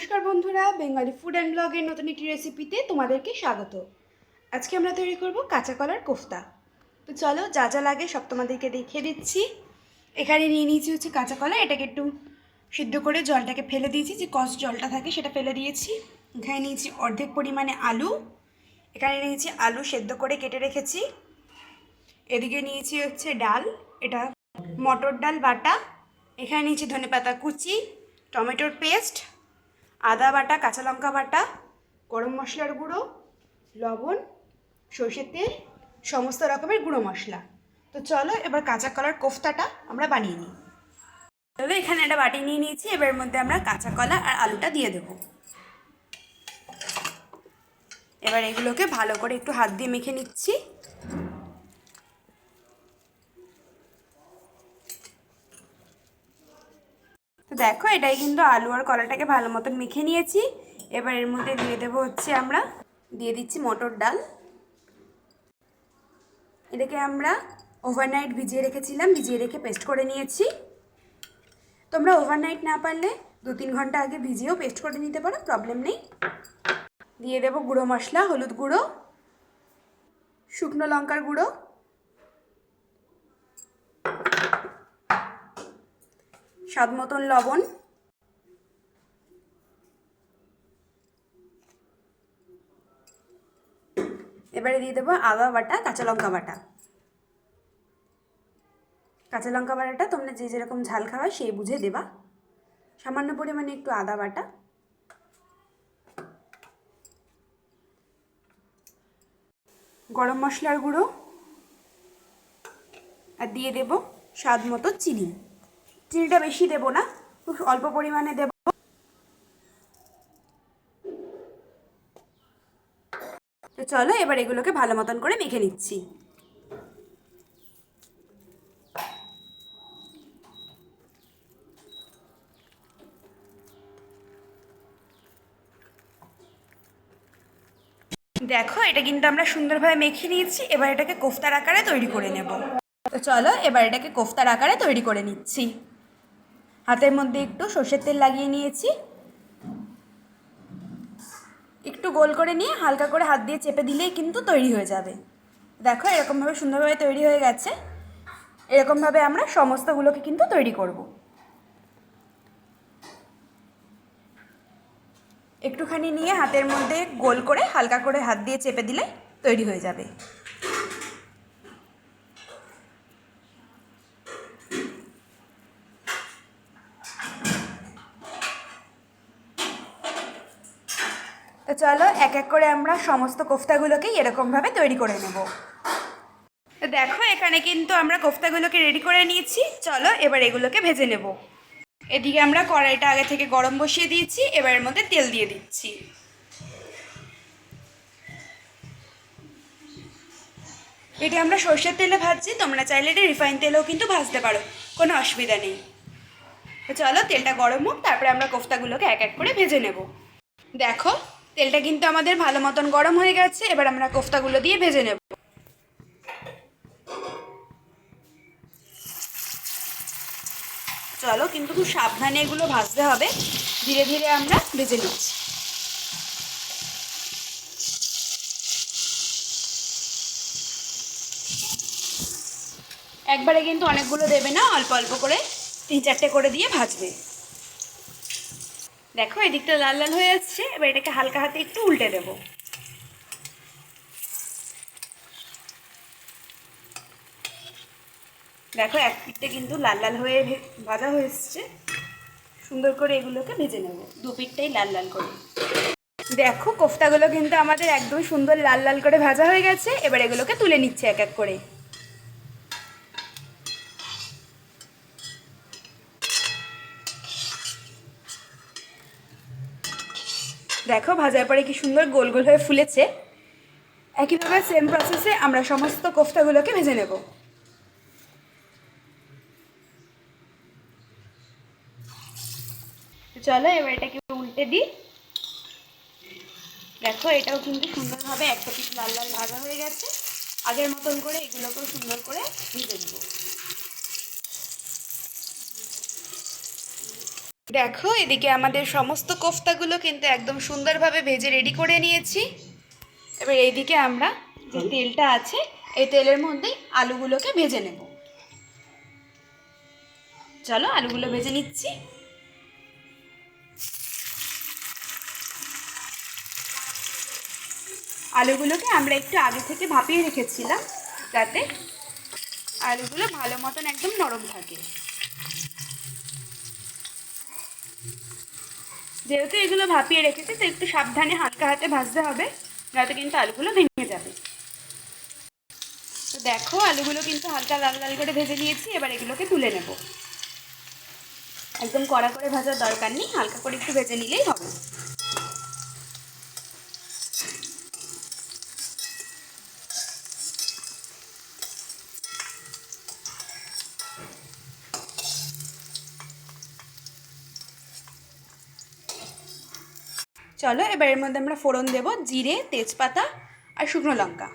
নমস্কার বন্ধুরা, Bengali food and ব্লগের নতুন একটি রেসিপিতে তোমাদেরকে স্বাগত। আজকে আমরা তৈরি করব কাঁচা কলার কোফতা। তো চলো, যা যা লাগে সব তোমাদেরকে দেখিয়ে দিচ্ছি। এখানে নিয়ে নিয়েছি হচ্ছে কাঁচা কলা, এটাকে একটু সিদ্ধ করে জলটাকে ফেলে দিয়েছি। যে কষ জলটা থাকে সেটা ফেলে দিয়েছি। এখানে নিয়েছি অর্ধেক পরিমাণে আলু। এখানে নিয়েছি আলু সেদ্ধ করে কেটে রেখেছি। এদিকে নিয়েছি হচ্ছে ডাল, এটা মটর ডাল বাটা। এখানে নিয়েছি ধনেপাতা কুচি, টমেটোর পেস্ট আদা বাটা, কাঁচা লঙ্কা বাটা, গরম মশলার গুঁড়ো, লবণ, সর্ষের তেল, সমস্ত রকমের গুঁড়ো মশলা। তো চলো এবার কাঁচা কলার কোফতাটা আমরা বানিয়ে নিই। তবে এখানে একটা বাটি নিয়ে নিয়েছি, এবার মধ্যে আমরা কাঁচা কলা আর আলুটা দিয়ে দেবো। এবার এগুলোকে ভালো করে একটু হাত দিয়ে মেখে নিচ্ছি। তো দেখো, এটাই কিন্তু আলু আর কলাটাকে ভালো মতন মেখে নিয়েছি। এবার এর মধ্যে দিয়ে দেবো হচ্ছে আমরা, দিয়ে দিচ্ছি মটর ডাল। এটাকে আমরা ওভারনাইট ভিজিয়ে রেখেছিলাম, ভিজিয়ে রেখে পেস্ট করে নিয়েছি। তোমরা ওভারনাইট না পারলে দু তিন ঘণ্টা আগে ভিজিয়েও পেস্ট করে নিতে পারো প্রবলেম নেই। দিয়ে দেবো গুঁড়ো মশলা, হলুদ গুঁড়ো, শুকনো লঙ্কার গুঁড়ো স্বাদ মতন লবণ। এবারে দিয়ে দেবো আদা বাটা, কাঁচা লঙ্কা বাটা। কাঁচা লঙ্কা বাটাটা তোমরা যে যেরকম ঝাল খাওয়া সেই বুঝে দেবা। সামান্য পরিমাণে একটু আদা বাটা। গরম মশলার গুঁড়ো। আর দিয়ে দেব স্বাদ মতো চিনি। চিনিটা বেশি দেব না, খুব অল্প পরিমাণে দেব। তো চলো এবার এগুলোকে ভালো মতন করে মেখে নিচ্ছি। দেখো, এটা কিন্তু আমরা সুন্দরভাবে মেখে নিয়েছি, এবার এটাকে কোফতার আকারে তৈরি করে নেব। তো চলো, এবার এটাকে কোফতার আকারে তৈরি করে নিচ্ছি। হাতের মধ্যে একটু সর্ষের তেল লাগিয়ে নিয়েছি। একটু গোল করে নিয়ে হালকা করে হাত দিয়ে চেপে দিলেই কিন্তু তৈরি হয়ে যাবে। দেখো এরকমভাবে সুন্দরভাবে তৈরি হয়ে গেছে। এরকমভাবে আমরা সমস্তগুলোকে কিন্তু তৈরি করব। একটুখানি নিয়ে হাতের মধ্যে গোল করে হালকা করে হাত দিয়ে চেপে দিলে তৈরি হয়ে যাবে। তো চলো এক এক করে আমরা সমস্ত কোফতাগুলোকেই এরকমভাবে তৈরি করে নেব। তো দেখো, এখানে কিন্তু আমরা কোফতাগুলোকে রেডি করে নিয়েছি। চলো এবার এগুলোকে ভেজে নেব। এদিকে আমরা কড়াইটা আগে থেকে গরম বসিয়ে দিয়েছি, এবার এর মধ্যে তেল দিয়ে দিচ্ছি। এটা আমরা সর্ষের তেলে ভাজছি, তোমরা চাইলে এটা রিফাইন তেলেও কিন্তু ভাজতে পারো, কোনো অসুবিধা নেই। চলো তেলটা গরম হোক, তারপরে আমরা কোফতাগুলোকে এক এক করে ভেজে নেব। দেখো তেলটা কিন্তু আমাদের ভালো মতন গরম হয়ে গেছে, এবার আমরা কোফতাগুলো দিয়ে ভেজে নেব। চলো কিন্তু খুব সাবধানে এগুলো ভাজতে হবে, ধীরে ধীরে আমরা ভেজে নিচ্ছি। একবারে কিন্তু অনেকগুলো দেবে না, অল্প অল্প করে তিন চারটে করে দিয়ে ভাজবে। দেখো, এদিকটা লাল লাল হয়ে যাচ্ছে, এবার এটাকে হালকা হাতে একটু উল্টে দেব। দেখো, এক পিঠটা কিন্তু লাল লাল হয়ে ভাজা হয়ে এসছে। সুন্দর করে এগুলোকে ভেজে নেব। দু পিঠটাই লাল লাল করে। দেখো, কোফতাগুলো কিন্তু আমাদের একদম সুন্দর লাল লাল করে ভাজা হয়ে গেছে। এবার এগুলোকে তুলে নিচ্ছে এক এক করে। দেখো, ভাজার পরে কি সুন্দর গোল গোল হয়ে ফুলেছে। একইভাবে সেম প্রসেসে আমরা সমস্ত কোফতাগুলোকে ভেজে নেব। চলো, এবার এটাকে উল্টে দিই। দেখো, এটাও কিন্তু সুন্দরভাবে একটা পিস লাল লাল ভাজা হয়ে গেছে। আগের মতন করে এগুলোকেও সুন্দর করে ভেজে দেবো দেখো এদিকে আমাদের সমস্ত কোফতাগুলো কিন্তু একদম সুন্দরভাবে ভেজে রেডি করে নিয়েছি। এবার এইদিকে আমরা যে তেলটা আছে এই তেলের মধ্যেই আলুগুলোকে ভেজে নেব। চলো আলুগুলো ভেজে নিচ্ছি। আলুগুলোকে আমরা একটু আগে থেকে ভাপিয়ে রেখেছিলাম যাতে আলুগুলো ভালো মতন একদম নরম থাকে। যেহেতু এগুলো ভাপিয়ে রেখেছি, তো একটু সাবধানে হালকা হাতে ভাজতে হবে, যাতে কিন্তু আলুগুলো ভেঙে যাবে। তো দেখো, আলুগুলো কিন্তু হালকা লাল লাল করে ভেজে নিয়েছি, এবার এগুলোকে তুলে নেব। একদম কড়া করে ভাজার দরকার নেই, হালকা করে একটু ভেজে নিলেই হবে। চলো, এবার এর মধ্যে আমরা ফোড়ন দেব, জিরে, তেজপাতা আর শুকনো লঙ্কা।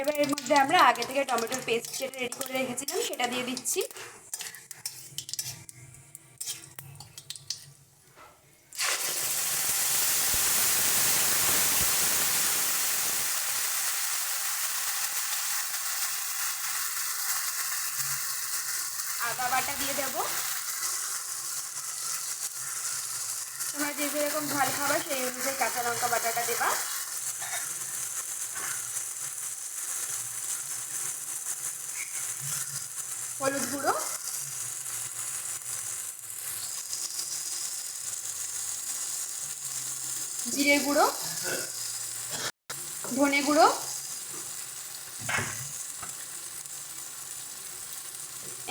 এবার এর মধ্যে আমরা আগে থেকে টমেটোর পেস্ট যেটা রেডি করে রেখেছিলাম, সেটা দিয়ে দিচ্ছি। আদা বাটা দিয়ে দেব। তোমরা যে যেরকম ঝাল খাবা, সেই অনুযায়ী কাঁচা লঙ্কা বাটাটা দেবা। হলুদ গুঁড়ো। জিরে গুঁড়ো। ধনে গুঁড়ো।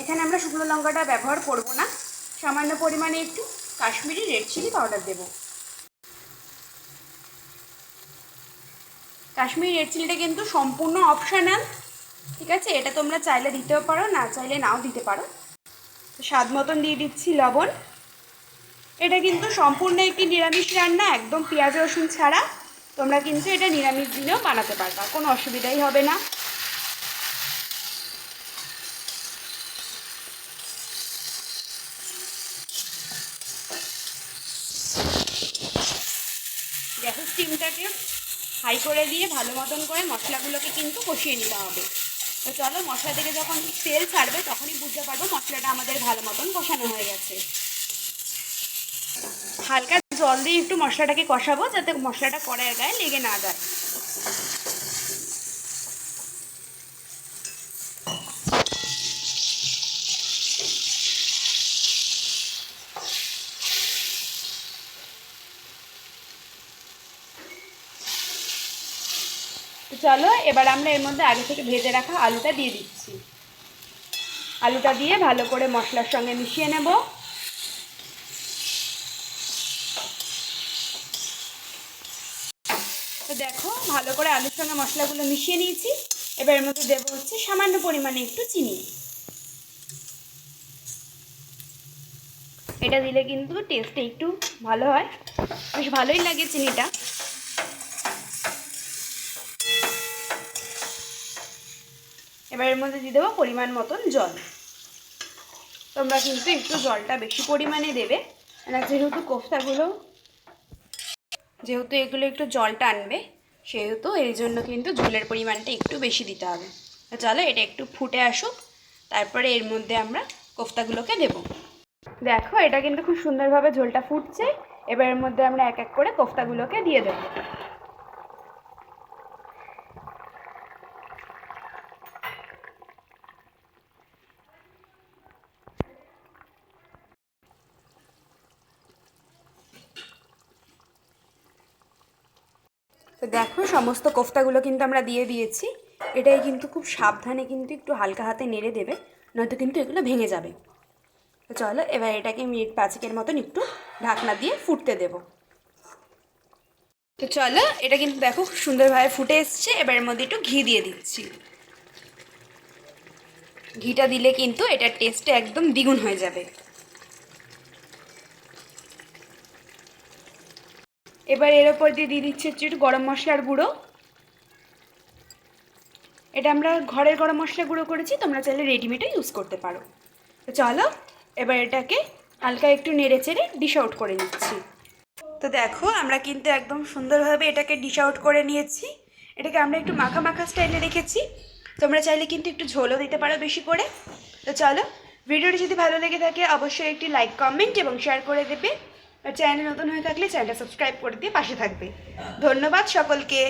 এখানে আমরা শুকনো লঙ্কাটা ব্যবহার করব না। সামান্য পরিমাণে একটু কাশ্মীরি রেড চিলি পাউডার দেব। কাশ্মীরি রেড চিলিটা কিন্তু সম্পূর্ণ অপশানাল ঠিক আছে? এটা তোমরা চাইলে দিতেও পারো, না চাইলে নাও দিতে পারো। স্বাদ মতন দিয়ে দিচ্ছি লবণ। এটা কিন্তু সম্পূর্ণ একটি নিরামিষ রান্না, একদম পেঁয়াজ রসুন ছাড়া। তোমরা কিন্তু এটা নিরামিষ দিনেও বানাতে পারবা, কোনো অসুবিধাই হবে না। স্টিমটাকে হাই করে দিয়ে ভালো মতন করে মশলাগুলোকে কিন্তু কষিয়ে নিতে হবে। তো চলো, মশলা থেকে যখন তেল ছাড়বে, তখনই বুঝতে পারব মশলাটা আমাদের ভালো মতন কষানো হয়ে গেছে। হালকা জল দিয়ে একটু মশলাটাকে কষাবো, যাতে মশলাটা কড়াইয়ের গায়ে লেগে না যায়। চলো, এবার আমরা এর মধ্যে আগে থেকে ভেজে রাখা আলুটা দিয়ে দিচ্ছি। আলুটা দিয়ে ভালো করে মশলার সঙ্গে মিশিয়ে নেব। তো দেখো, ভালো করে আলুর সঙ্গে মশলাগুলো মিশিয়ে নিয়েছি। এবার এর মধ্যে দেবো হচ্ছে সামান্য পরিমাণে একটু চিনি। এটা দিলে কিন্তু টেস্টটা একটু ভালো হয়। বেশ ভালোই লাগে চিনিটা। এবার এর মধ্যে দিয়ে দেবো পরিমাণ মতন জল। তোমরা কিন্তু একটু জলটা বেশি পরিমাণে দেবে। না যেহেতু কোফতাগুলো, যেহেতু এগুলো একটু জল টানবে, সেহেতু এর জন্য কিন্তু ঝোলের পরিমাণটা একটু বেশি দিতে হবে। চলো এটা একটু ফুটে আসুক, তারপরে এর মধ্যে আমরা কোফতাগুলোকে দেব। দেখো, এটা কিন্তু খুব সুন্দরভাবে ঝোলটা ফুটছে। এবার এর মধ্যে আমরা এক এক করে কোফতাগুলোকে দিয়ে দেবো তো দেখো সমস্ত কোফতাগুলো কিন্তু আমরা দিয়ে দিয়েছি। এটাই কিন্তু খুব সাবধানে কিন্তু একটু হালকা হাতে নেড়ে দেবে, নয়তো কিন্তু এগুলো ভেঙে যাবে। তো চলো, এবার এটাকে মিনিট পাঁচেকের মতন একটু ঢাকনা দিয়ে ফুটতে দেব। তো চলো, এটা কিন্তু দেখো খুব সুন্দরভাবে ফুটে এসছে, এবার এর মধ্যে একটু ঘি দিয়ে দিচ্ছি। ঘিটা দিলে কিন্তু এটার টেস্টটা একদম দ্বিগুণ হয়ে যাবে। এবার এর ওপর দিয়ে দিয়ে দিচ্ছে একটু গরম মশলার গুঁড়ো। এটা আমরা ঘরের গরম মশলা গুঁড়ো করেছি, তোমরা চাইলে রেডিমেডও ইউজ করতে পারো। তো চলো, এবার এটাকে হালকা একটু নেড়ে চেড়ে ডিশ আউট করে নিচ্ছি। তো দেখো, আমরা কিন্তু একদম সুন্দরভাবে এটাকে ডিশ আউট করে নিয়েছি। এটাকে আমরা একটু মাখা মাখা স্টাইলে রেখেছি। তোমরা চাইলে কিন্তু একটু ঝোলও দিতে পারো বেশি করে। তো চলো, ভিডিওটি যদি ভালো লেগে থাকে, অবশ্যই একটি লাইক কমেন্ট এবং শেয়ার করে দেবে। আর চ্যানেল নতুন হয়ে থাকলে চ্যানেলটা সাবস্ক্রাইব করে দিয়ে পাশে থাকবে। ধন্যবাদ সকলকে।